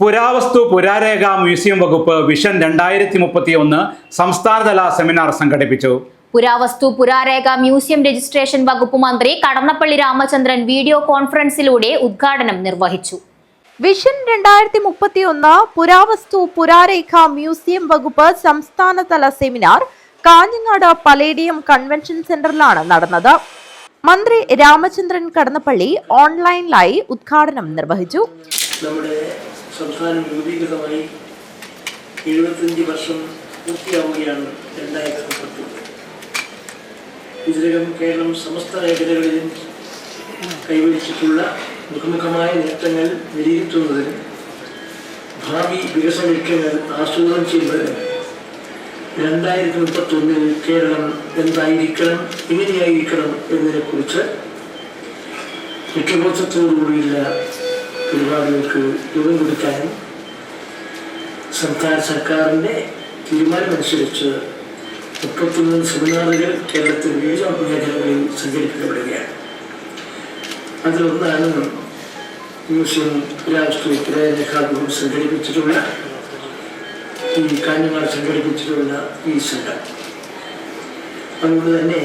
പുരാവസ്തു പുരാരേഖ മ്യൂസിയം വകുപ്പ് വിഷൻ രണ്ടായിരത്തി മുപ്പത്തി ഒന്ന് സംസ്ഥാനതല സെമിനാർ സംഘടിപ്പിച്ചു. പുരാവസ്തു പുരാരേഖ മ്യൂസിയം രജിസ്ട്രേഷൻ വകുപ്പ് മന്ത്രി കടന്നപ്പള്ളി രാമചന്ദ്രൻ വീഡിയോ കോൺഫറൻസിലൂടെ ഉദ്ഘാടനം നിർവഹിച്ചു. വിഷൻ രണ്ടായിരത്തി മുപ്പത്തി ഒന്ന് പുരാവസ്തു പുരാരേഖ മ്യൂസിയം വകുപ്പ് സംസ്ഥാനതല സെമിനാർ കാഞ്ഞങ്ങാട് പലേഡിയം കൺവെൻഷൻ സെന്ററിലാണ് നടന്നത്. മന്ത്രി രാമചന്ദ്രൻ കടന്നപ്പള്ളി ഓൺലൈനിലായി ഉദ്ഘാടനം നിർവഹിച്ചു. നമ്മുടെ സംസ്ഥാനം രൂപീകൃതമായി എഴുപത്തഞ്ച് വർഷം പൂർത്തിയാവുകയാണ് രണ്ടായിരത്തി മുപ്പത്തി ഇതിനകം കേരളം സമസ്ത മേഖലകളിലും കൈവരിച്ചിട്ടുള്ള മുഖമുഖമായ നേട്ടങ്ങൾ വിലയിരുത്തുന്നതിന് ഭാവി വികസന ലക്ഷ്യങ്ങൾ ആസൂത്രണം ചെയ്യുന്നതിന് രണ്ടായിരത്തി മുപ്പത്തൊന്നിൽ കേരളം എന്തായിരിക്കണം എങ്ങനെയായിരിക്കണം എന്നതിനെക്കുറിച്ച് ലക്ഷ്യബോധത്തോടുകൂടിയുള്ള പരിപാടികൾക്ക് രൂപം കൊടുക്കാനും സർക്കാർ സർക്കാരിന്റെ തീരുമാനമനുസരിച്ച് മുപ്പത്തൊന്ന് സെമിനാറുകൾ കേരളത്തിൽ വിവിധ മേഖലകളിൽ സംഘടിപ്പിക്കപ്പെടുകയാണ്. അതിലൊന്നാണ് മ്യൂസിയം പുരാവസ്തു പുരാരേഖാഗ്രഹം സംഘടിപ്പിച്ചിട്ടുള്ള ഈ കാഞ്ഞങ്ങാട് സംഘടിപ്പിച്ചിട്ടുള്ള ഈ സംഘം. അതുകൊണ്ട് തന്നെ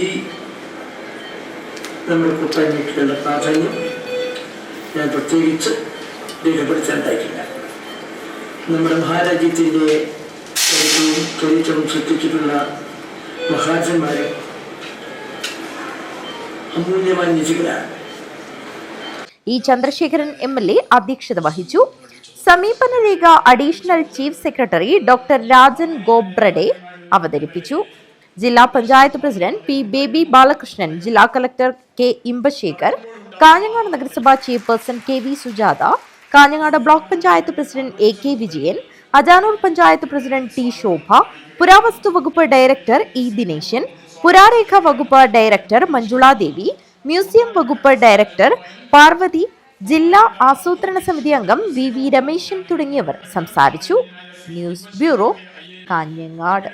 ഈ നമ്മുടെ കൂട്ടായ്മയ്ക്കുള്ള പ്രാധാന്യം ഞാൻ പ്രത്യേകിച്ച് രേഖപ്പെടുത്തേണ്ടായിട്ടില്ല നമ്മുടെ മഹാരാജ്യത്തിന്റെ ചരിത്രവും ചരിത്രവും സൃഷ്ടിച്ചിട്ടുള്ള മഹാജന്മാരെ അമൂല്യമായ നിധികളാണ്. E Chandrasekharan M L A അധ്യക്ഷത വഹിച്ചു. സമീപന രേഖ additional chief secretary doctor Rajan Gobrade അവതരിപ്പിച്ചു. ജില്ലാ പഞ്ചായത്ത് പ്രസിഡന്റ് പി ബേബി ബാലകൃഷ്ണൻ ജില്ലാ കളക്ടർ കെ ഇമ്പശേഖർ കാഞ്ഞങ്ങാട് നഗരസഭാ chairperson K V Sujatha Kanhangad block panchayat president A K Vijayan Ajanur panchayat president T Shobha പുരാവസ്തു വകുപ്പ് director E Dineshan പുരാരേഖ വകുപ്പ് ഡയറക്ടർ മഞ്ജുളാദേവി മ്യൂസിയം വകുപ്പ് ഡയറക്ടർ പാർവതി ജില്ലാ ആസൂത്രണ സമിതി അംഗം വി വി രമേശൻ തുടങ്ങിയവർ സംസാരിച്ചു. News bureau Kanhangad.